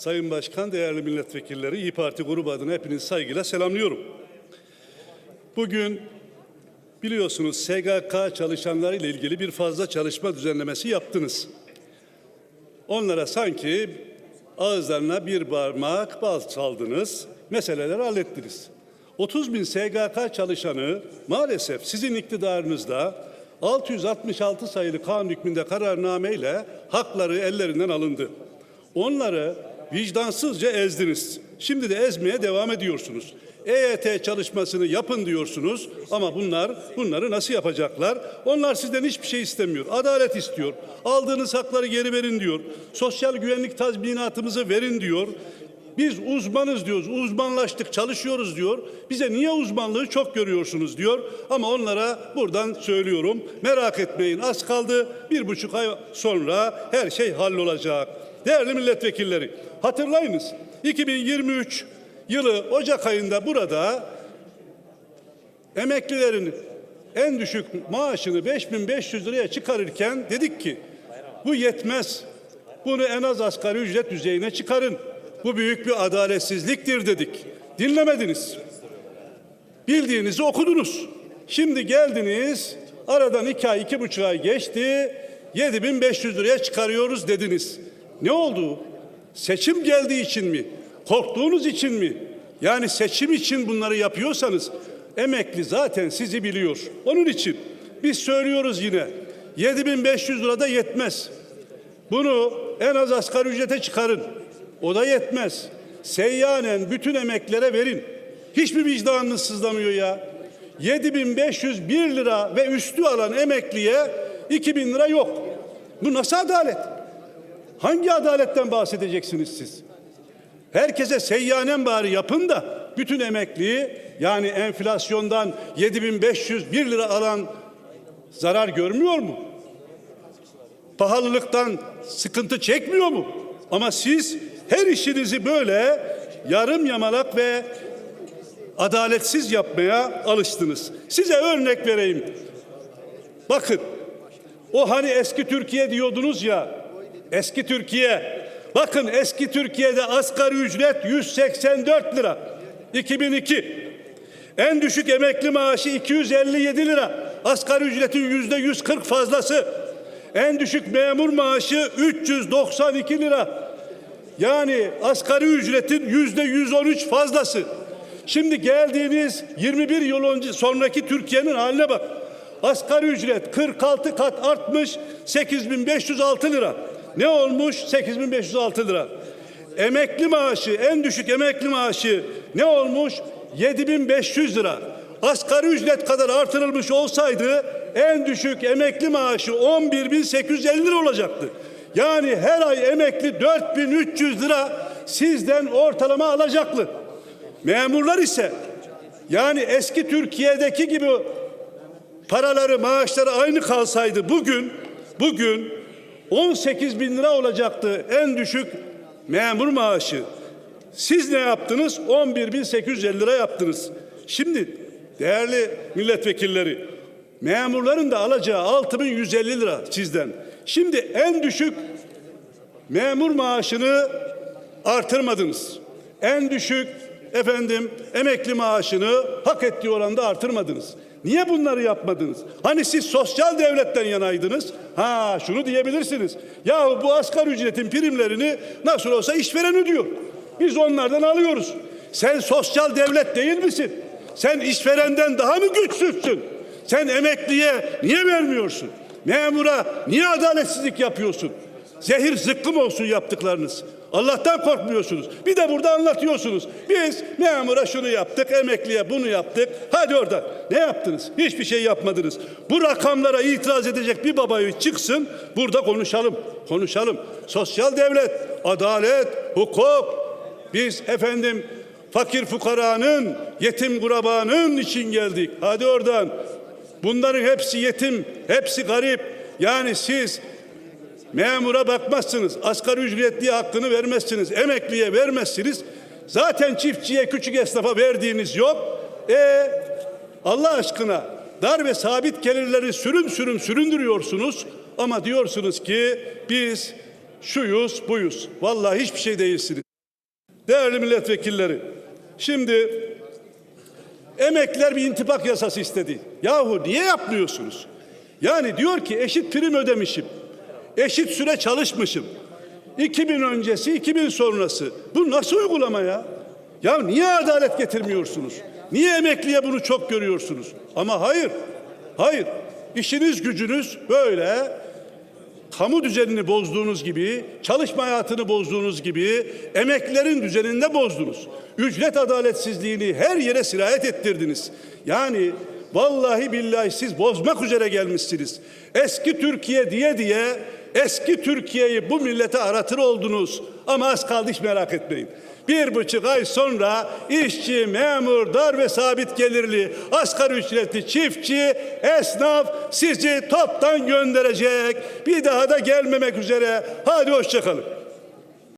Sayın Başkan, değerli milletvekilleri, İyi Parti grubu adına hepinizi saygıyla selamlıyorum. Bugün biliyorsunuz SGK çalışanları ile ilgili bir fazla çalışma düzenlemesi yaptınız. Onlara sanki ağızlarına bir parmak bal çaldınız, meseleleri hallettiniz. 30 bin SGK çalışanı maalesef sizin iktidarınızda 666 sayılı kanun hükmünde kararnameyle hakları ellerinden alındı. Onları vicdansızca ezdiniz. Şimdi de ezmeye devam ediyorsunuz. EYT çalışmasını yapın diyorsunuz ama bunlar bunları nasıl yapacaklar? Onlar sizden hiçbir şey istemiyor. Adalet istiyor. Aldığınız hakları geri verin diyor. Sosyal güvenlik tazminatımızı verin diyor. Biz uzmanız diyoruz, uzmanlaştık, çalışıyoruz diyor. Bize niye uzmanlığı çok görüyorsunuz diyor. Ama onlara buradan söylüyorum, merak etmeyin az kaldı. Bir buçuk ay sonra her şey hallolacak. Değerli milletvekilleri, hatırlayınız 2023 yılı Ocak ayında burada emeklilerin en düşük maaşını 5500 liraya çıkarırken dedik ki bu yetmez. Bunu en az asgari ücret düzeyine çıkarın. Bu büyük bir adaletsizliktir dedik. Dinlemediniz. Bildiğinizi okudunuz. Şimdi geldiniz, aradan iki ay, iki buçuk ay geçti, 7500 liraya çıkarıyoruz dediniz. Ne oldu? Seçim geldiği için mi? Korktuğunuz için mi? Yani seçim için bunları yapıyorsanız emekli zaten sizi biliyor. Onun için biz söylüyoruz yine 7500 lira da yetmez. Bunu en az asgari ücrete çıkarın. O da yetmez. Seyyanen bütün emeklere verin. Hiçbir vicdanınız sızlamıyor ya. 7501 lira ve üstü alan emekliye 2000 lira yok. Bu nasıl adalet? Hangi adaletten bahsedeceksiniz siz? Herkese seyyanen bari yapın da bütün emekliyi yani enflasyondan 7501 lira alan zarar görmüyor mu? Pahalılıktan sıkıntı çekmiyor mu? Ama siz her işinizi böyle yarım yamalak ve adaletsiz yapmaya alıştınız. Size örnek vereyim. Bakın o hani eski Türkiye diyordunuz ya eski Türkiye bakın eski Türkiye'de asgari ücret 184 lira 2002 en düşük emekli maaşı 257 lira asgari ücretin yüzde 140 fazlası en düşük memur maaşı 392 lira yani asgari ücretin yüzde 113 fazlası. Şimdi geldiğiniz 21 yıl önce sonraki Türkiye'nin haline bak. Asgari ücret 46 kat artmış 8506 lira. Ne olmuş? 8506 lira. Emekli maaşı, en düşük emekli maaşı ne olmuş? 7500 lira. Asgari ücret kadar artırılmış olsaydı en düşük emekli maaşı 11.850 lira olacaktı. Yani her ay emekli 4300 lira sizden ortalama alacaklı. Memurlar ise yani eski Türkiye'deki gibi paraları, maaşları aynı kalsaydı bugün bugün 18 bin lira olacaktı en düşük memur maaşı. Siz ne yaptınız? 11.850 lira yaptınız. Şimdi değerli milletvekilleri memurların da alacağı 6.150 lira sizden. Şimdi en düşük memur maaşını artırmadınız. En düşük efendim emekli maaşını hak ettiği oranda artırmadınız. Niye bunları yapmadınız? Hani siz sosyal devletten yanaydınız? Ha şunu diyebilirsiniz. Ya bu asgari ücretin primlerini nasıl olsa işveren ödüyor. Biz onlardan alıyoruz. Sen sosyal devlet değil misin? Sen işverenden daha mı güçsüzsün? Sen emekliye niye vermiyorsun? Memura niye adaletsizlik yapıyorsun? Zehir zıkkım olsun yaptıklarınız. Allah'tan korkmuyorsunuz. Bir de burada anlatıyorsunuz. Biz memura şunu yaptık, emekliye bunu yaptık. Hadi orada. Ne yaptınız? Hiçbir şey yapmadınız. Bu rakamlara itiraz edecek bir babayı çıksın. Burada konuşalım. Konuşalım. Sosyal devlet, adalet, hukuk. Biz efendim fakir fukaranın, yetim kurabanın için geldik. Hadi oradan. Bunların hepsi yetim, hepsi garip. Yani siz memura bakmazsınız. Asgari ücretliye hakkını vermezsiniz. Emekliye vermezsiniz. Zaten çiftçiye, küçük esnafa verdiğiniz yok. E Allah aşkına dar ve sabit gelirleri sürüm sürüm süründürüyorsunuz. Ama diyorsunuz ki biz şuyuz buyuz. Vallahi hiçbir şey değilsiniz. Değerli milletvekilleri, şimdi emekliler bir intibak yasası istedi. Yahu niye yapmıyorsunuz? Yani diyor ki eşit prim ödemişim. Eşit süre çalışmışım. 2000 öncesi, 2000 sonrası. Bu nasıl uygulama ya? Ya niye adalet getirmiyorsunuz? Niye emekliye bunu çok görüyorsunuz? Ama hayır, hayır. İşiniz gücünüz böyle kamu düzenini bozduğunuz gibi, çalışma hayatını bozduğunuz gibi emeklilerin düzeninde bozdunuz. Ücret adaletsizliğini her yere sirayet ettirdiniz. Yani vallahi billahi siz bozmak üzere gelmişsiniz. Eski Türkiye diye diye eski Türkiye'yi bu millete aratır oldunuz. Ama az kaldı hiç merak etmeyin. Bir buçuk ay sonra işçi, memur, dar ve sabit gelirli, asgari ücretli, çiftçi, esnaf sizi toptan gönderecek. Bir daha da gelmemek üzere. Hadi hoşçakalın.